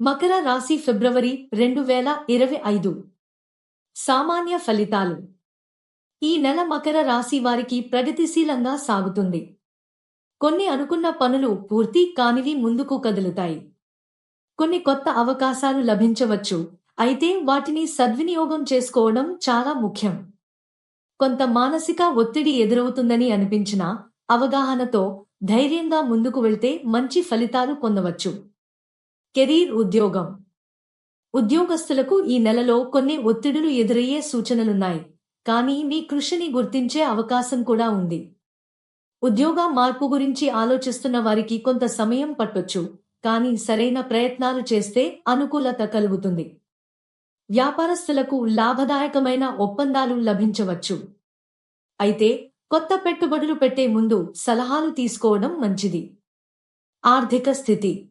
మకర రాశి ఫిబ్రవరి రెండు వేల ఇరవై ఐదు. సామాన్య ఫలితాలు. ఈ నెల మకర రాశి వారికి ప్రగతిశీలంగా సాగుతుంది. కొన్ని అనుకున్న పనులు పూర్తి కానివి ముందుకు కదులుతాయి. కొన్ని కొత్త అవకాశాలు లభించవచ్చు అయితే వాటిని సద్వినియోగం చేసుకోవడం చాలా ముఖ్యం. కొంత మానసిక ఒత్తిడి ఎదురవుతుందని అనిపించినా అవగాహనతో ధైర్యంగా ముందుకు వెళ్తే మంచి ఫలితాలు పొందవచ్చు. కెరీర్ ఉద్యోగం. ఉద్యోగస్తులకు ఈ నెలలో కొన్ని ఒత్తిడులు ఎదురయ్యే సూచనలున్నాయి. కానీ మీ కృషిని గుర్తించే అవకాశం కూడా ఉంది. ఉద్యోగ మార్పు గురించి ఆలోచిస్తున్న వారికి కొంత సమయం పట్టొచ్చు. కానీ సరైన ప్రయత్నాలు చేస్తే అనుకూలత కలుగుతుంది. వ్యాపారస్తులకు లాభదాయకమైన ఒప్పందాలు లభించవచ్చు. అయితే కొత్త పెట్టుబడులు పెట్టే ముందు సలహాలు తీసుకోవడం మంచిది. ఆర్థిక స్థితి.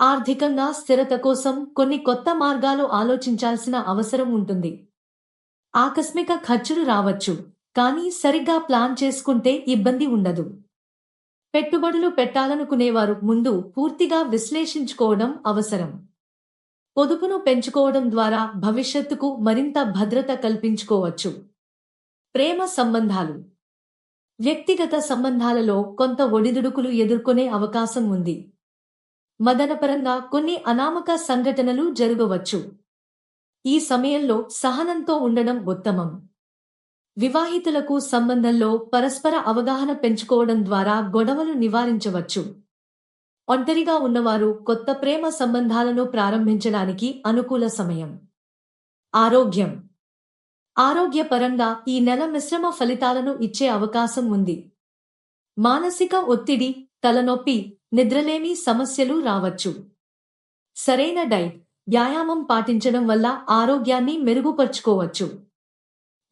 ఆర్థికంగా స్థిరత కోసం కొన్ని కొత్త మార్గాలు ఆలోచించాల్సిన అవసరం ఉంటుంది. ఆకస్మిక ఖర్చులు రావచ్చు కానీ సరిగ్గా ప్లాన్ చేసుకుంటే ఇబ్బంది ఉండదు. పెట్టుబడులు పెట్టాలనుకునేవారు ముందు పూర్తిగా విశ్లేషించుకోవడం అవసరం. పొదుపును పెంచుకోవడం ద్వారా భవిష్యత్తుకు మరింత భద్రత కల్పించుకోవచ్చు. ప్రేమ సంబంధాలు. వ్యక్తిగత సంబంధాలలో కొంత ఒడిదుడుకులు ఎదుర్కొనే అవకాశం ఉంది. మదనపరంగా కొన్ని అనామక సంఘటనలు జరగవచ్చు. ఈ సమయంలో సహనంతో ఉండడం ఉత్తమం. వివాహితులకు సంబంధంలో పరస్పర అవగాహన పెంచుకోవడం ద్వారా గొడవలు నివారించవచ్చు. ఒంటరిగా ఉన్నవారు కొత్త ప్రేమ సంబంధాలను ప్రారంభించడానికి అనుకూల సమయం. ఆరోగ్యం. ఆరోగ్యపరంగా ఈ నెల మిశ్రమ ఫలితాలను ఇచ్చే అవకాశం ఉంది. మానసిక ఒత్తిడి తలనొప్పి నిద్రలేమి సమస్యలు రావచ్చు. సరైన డైట్ వ్యాయామం పాటించడం వల్ల ఆరోగ్యాన్ని మెరుగుపరుచుకోవచ్చు.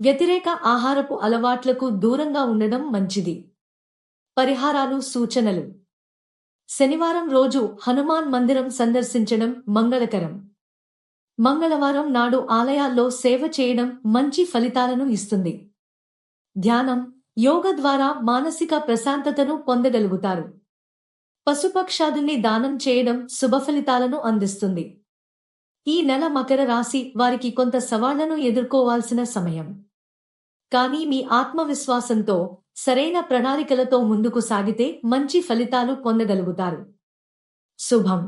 వ్యతిరేక ఆహారపు అలవాట్లకు దూరంగా ఉండడం మంచిది. పరిహారాలు సూచనలు. శనివారం రోజు హనుమాన్ మందిరం సందర్శించడం మంగళకరం. మంగళవారం నాడు ఆలయాల్లో సేవ చేయడం మంచి ఫలితాలను ఇస్తుంది. ధ్యానం యోగ ద్వారా మానసిక ప్రశాంతతను పొందగలుగుతారు. పశుపక్షాదుల్ని దానం చేయడం శుభ ఫలితాలను అందిస్తుంది. ఈ నెల మకర రాశి వారికి కొంత సవాళ్ళను ఎదుర్కోవాల్సిన సమయం. కానీ మీ ఆత్మవిశ్వాసంతో సరైన ప్రణాళికలతో ముందుకు సాగితే మంచి ఫలితాలు పొందగలుగుతారు. శుభం.